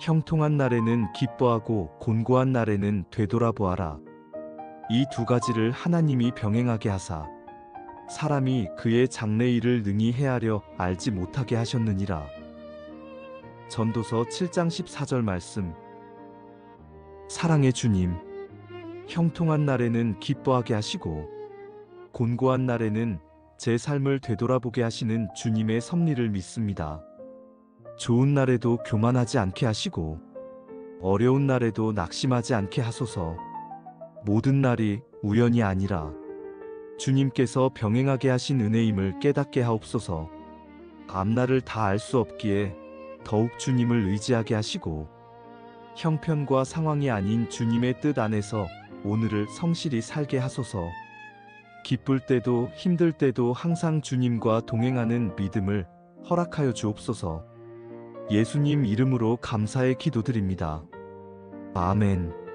형통한 날에는 기뻐하고 곤고한 날에는 되돌아보아라. 이 두 가지를 하나님이 병행하게 하사 사람이 그의 장래 일을 능히 헤아려 알지 못하게 하셨느니라. 전도서 7장 14절 말씀 사랑의 주님 형통한 날에는 기뻐하게 하시고 곤고한 날에는 제 삶을 되돌아보게 하시는 주님의 섭리를 믿습니다. 좋은 날에도 교만하지 않게 하시고 어려운 날에도 낙심하지 않게 하소서. 모든 날이 우연이 아니라 주님께서 병행하게 하신 은혜임을 깨닫게 하옵소서. 앞날을 다 알 수 없기에 더욱 주님을 의지하게 하시고 형편과 상황이 아닌 주님의 뜻 안에서 오늘을 성실히 살게 하소서. 기쁠 때도 힘들 때도 항상 주님과 동행하는 믿음을 허락하여 주옵소서. 예수님 이름으로 감사의 기도드립니다. 아멘.